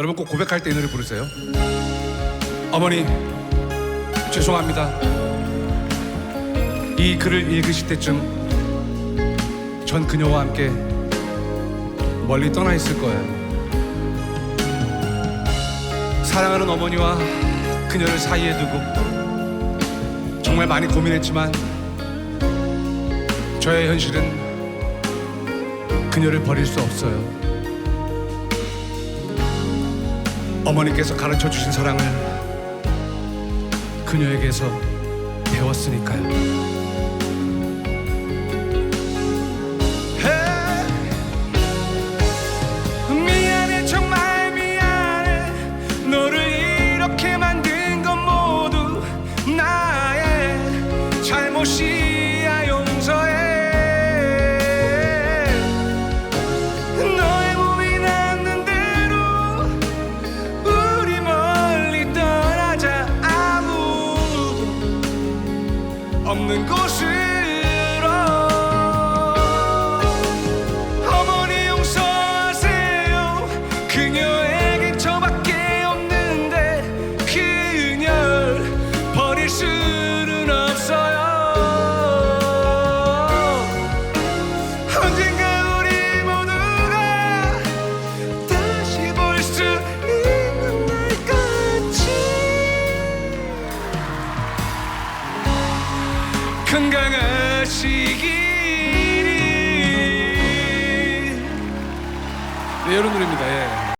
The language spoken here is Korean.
여러분 꼭 고백할 때 이 노래 부르세요. 어머니 죄송합니다. 이 글을 읽으실 때쯤 전 그녀와 함께 멀리 떠나 있을 거예요. 사랑하는 어머니와 그녀를 사이에 두고 정말 많이 고민했지만 저의 현실은 그녀를 버릴 수 없어요. 어머니께서 가르쳐 주신 사랑을 그녀에게서 배웠으니까요. 없는 곳으로 어머니 용서하세요. 그녀에겐 저밖에 없는데 그녀를 버릴 수는 없어요. 언젠가 우리 모두가 다시 볼수 건강하시기를 네, 이런 노래입니다. 예.